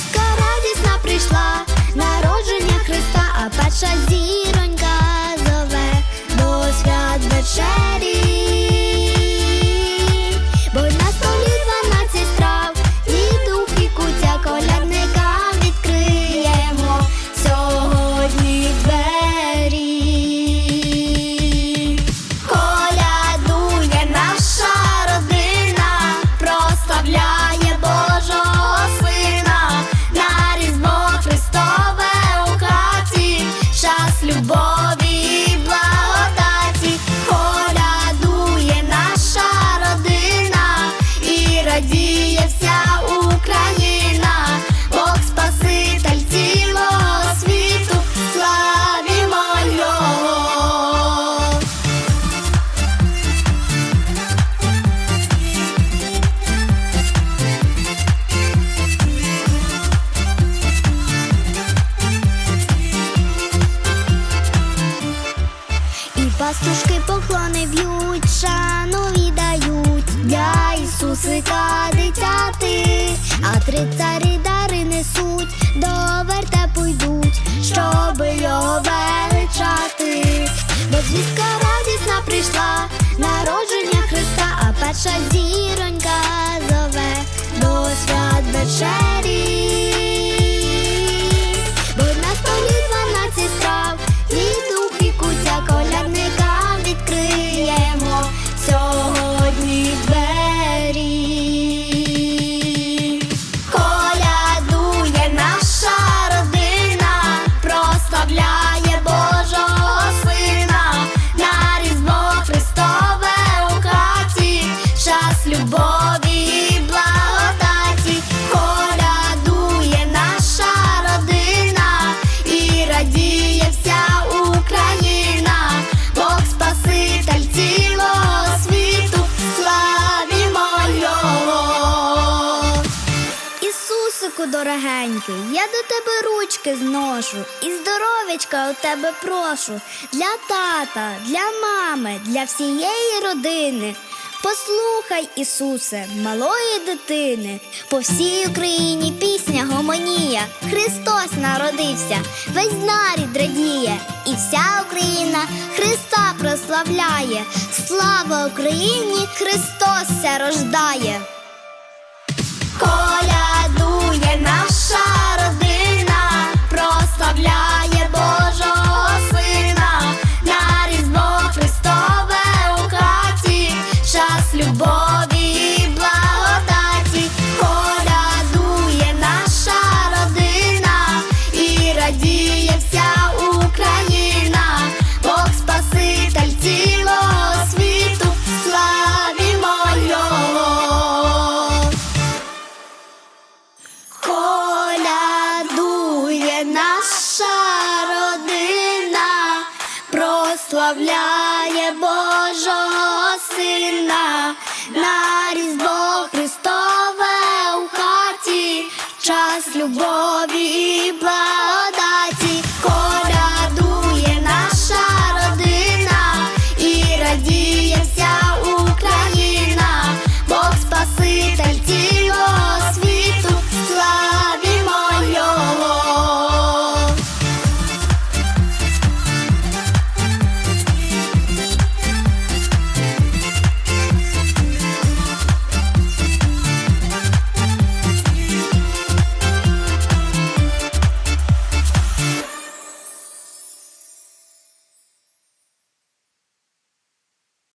Невістка радісна прийшла, народження Христа, а перша пастушки поклони б'ють, шану віддають для Ісусика дитяти, а три царі дари несуть, до вертепу йдуть, щоби його величати. Бо звістка радісна прийшла, народження Христа, а перша зіронька зове до свят вечері. Ісусику дорогенький, я до тебе ручки зношу, і здоров'ячка у тебе прошу для тата, для мами, для всієї родини. Послухай, Ісусе, малої дитини, по всій Україні пісня гомонія. Христос народився, весь нарід радіє, і вся Україна Христа прославляє. Слава Україні! Христос ся рождає. Nine.